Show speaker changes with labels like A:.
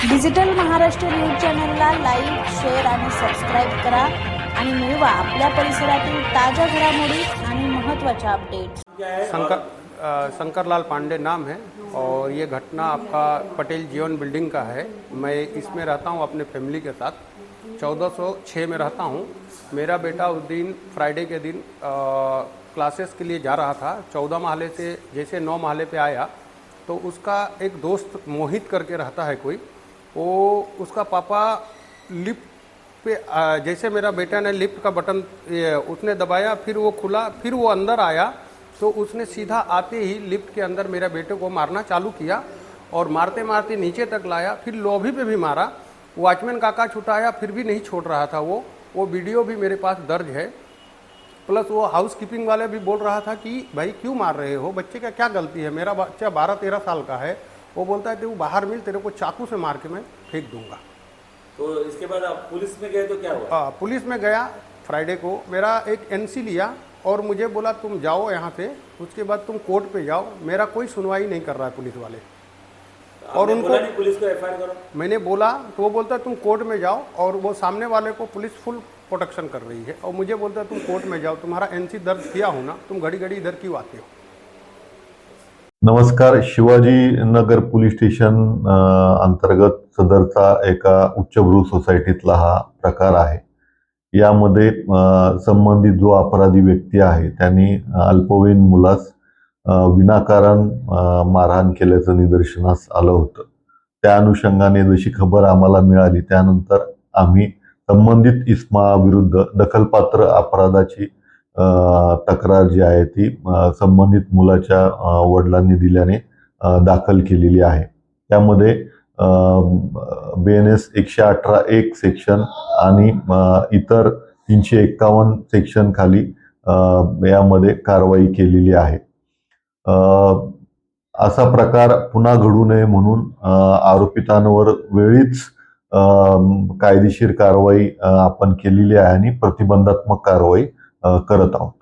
A: Digital Maharashtra news चॅनलला like, share आणि subscribe करा. आणि मिळवा आपल्या परिसरातील ताज्या घडामोडी आणि अपडेट्स
B: शंकर शंकरलाल पांडे नाम है और ये घटना आपका पटेल जीवन बिल्डिंग का है। मैं इसमें रहता हूँ अपने फैमिली के साथ। 1406 में रहता हूँ। मेरा बेटा उस दिन फ्राइडे के दिन क्लासेस के लिए जा रहा था। चौदह महले से, जैसे नौ महले पे आया तो उसका एक दोस्त मोहित करके रहता है कोई। वो उसका पापा लिफ्ट पे जैसे मेरा बेटा ने लिफ्ट का बटन उसने दबाया, फिर वो खुला, फिर वो अंदर आया तो उसने सीधा आते ही लिफ्ट के अंदर मेरे बेटे को मारना चालू किया और मारते मारते नीचे तक लाया, फिर लॉबी पे भी मारा, वॉचमैन काका छुटाया, फिर भी नहीं छोड़ रहा था वो वो वीडियो भी मेरे पास दर्ज है। प्लस वो हाउस कीपिंग वाले भी बोल रहा था कि, भाई क्यों मार रहे हो? बच्चे का क्या गलती है? मेरा बच्चा बारह तेरह साल का है वो बोलता है तू बाहर मिल तेरे को चाकू से मार के मैं फेंक दूँगा.
C: तो इसके बाद आप पुलिस में गए तो क्या हुआ?
B: आ, पुलिस में गया फ्राइडे को मेरा एक एनसी लिया और मुझे बोला तुम जाओ यहाँ से उसके बाद तुम कोर्ट पे जाओ मेरा कोई सुनवाई नहीं कर रहा है पुलिस वाले। और उनको-
C: पुलिस को एफआईआर करो।
B: मैंने बोला तो वो बोलता है तुम कोर्ट में जाओ और वो सामने वाले को पुलिस फुल प्रोटेक्शन कर रही है और मुझे बोलता है तुम कोर्ट में जाओ तुम्हारा एनसी दर्ज किया हो ना तुम घड़ी घड़ी इधर क्यों आते हो?
D: नमस्कार शिवाजी नगर पोलीस स्टेशन अंतर्गत सदरचा एका उच्चभ्रू सोसायटीतला हा प्रकार आहे. यामध्ये संबंधित जो अपराधी व्यक्ती आहे त्यांनी अल्पवयीन मुलास विनाकारण मारहाण केल्याचं निदर्शनास आलं होतं. त्या अनुषंगाने जशी खबर आम्हाला मिळाली त्यानंतर आम्ही संबंधित इस्माविरुद्ध दखलपात्र अपराधाची तक्रार जी आहे ती संबंधित मुलाच्या वडिलांनी दिल्याने दाखल केलेली आहे. त्यामध्ये बी एन एस एकशे अठरा एक सेक्शन आणि इतर तीनशे एक्कावन्न सेक्शन खाली यामध्ये कारवाई केलेली आहे. असा प्रकार पुन्हा घडू नये म्हणून आरोपितांवर वेळीच कायदेशीर कारवाई आपण केलेली आहे आणि प्रतिबंधात्मक कारवाई करत आहोत.